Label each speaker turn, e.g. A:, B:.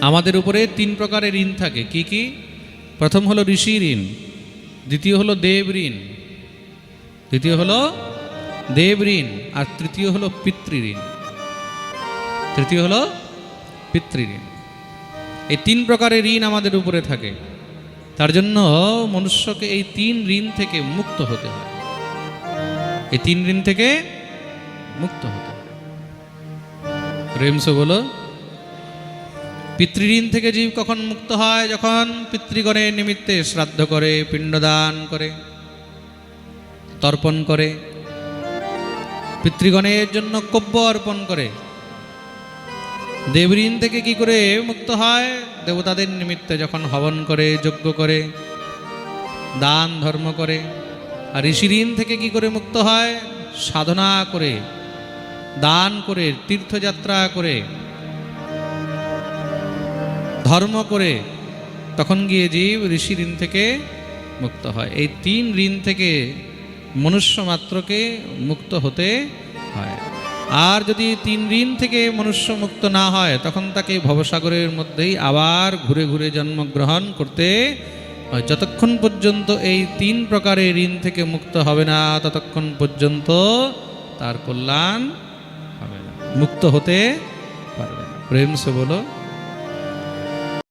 A: আমাদের উপরে তিন প্রকারের ঋণ থাকে। কি কি? প্রথম হলো ঋষি ঋণ, দ্বিতীয় হলো দেব ঋণ দ্বিতীয় হলো দেব ঋণ, আর তৃতীয় হলো পিতৃ ঋণ। তৃতীয় হলো পিতৃ ঋণ। এই তিন প্রকারের ঋণ আমাদের উপরে থাকে। তার জন্য মনুষ্যকে এই তিন ঋণ থেকে মুক্ত হতে হয়। এই তিন ঋণ থেকে মুক্ত হতে হয়। রেমসো বলো পিতৃঋণ থেকে জীব কখন মুক্ত হয়? যখন পিতৃগণের নিমিত্তে শ্রাদ্ধ করে, পিণ্ডদান করে, তর্পণ করে, পিতৃগণের জন্য কব্য অর্পণ করে। দেবঋণ থেকে কি করে মুক্ত হয়? দেবতাদের নিমিত্তে যখন হবন করে, যজ্ঞ করে, দান ধর্ম করে, আর ঋষিঋণ থেকে কি করে মুক্ত হয়? সাধনা করে, দান করে, তীর্থযাত্রা করে ধর্ম করে তখন গিয়ে জীব ঋষি ঋণ থেকে মুক্ত হয়। এই তিন ঋণ থেকে মনুষ্য মাত্রকে মুক্ত হতে হয়। আর যদি তিন ঋণ থেকে মনুষ্য মুক্ত না হয়, তখন তাকে ভবসাগরের মধ্যেই আবার ঘুরে ঘুরে জন্মগ্রহণ করতে হয়। যতক্ষণ পর্যন্ত এই তিন প্রকারের ঋণ থেকে মুক্ত হবে না, ততক্ষণ পর্যন্ত তার কল্যাণ হবে না, মুক্ত হতে পারবে না। প্রেম সে বলো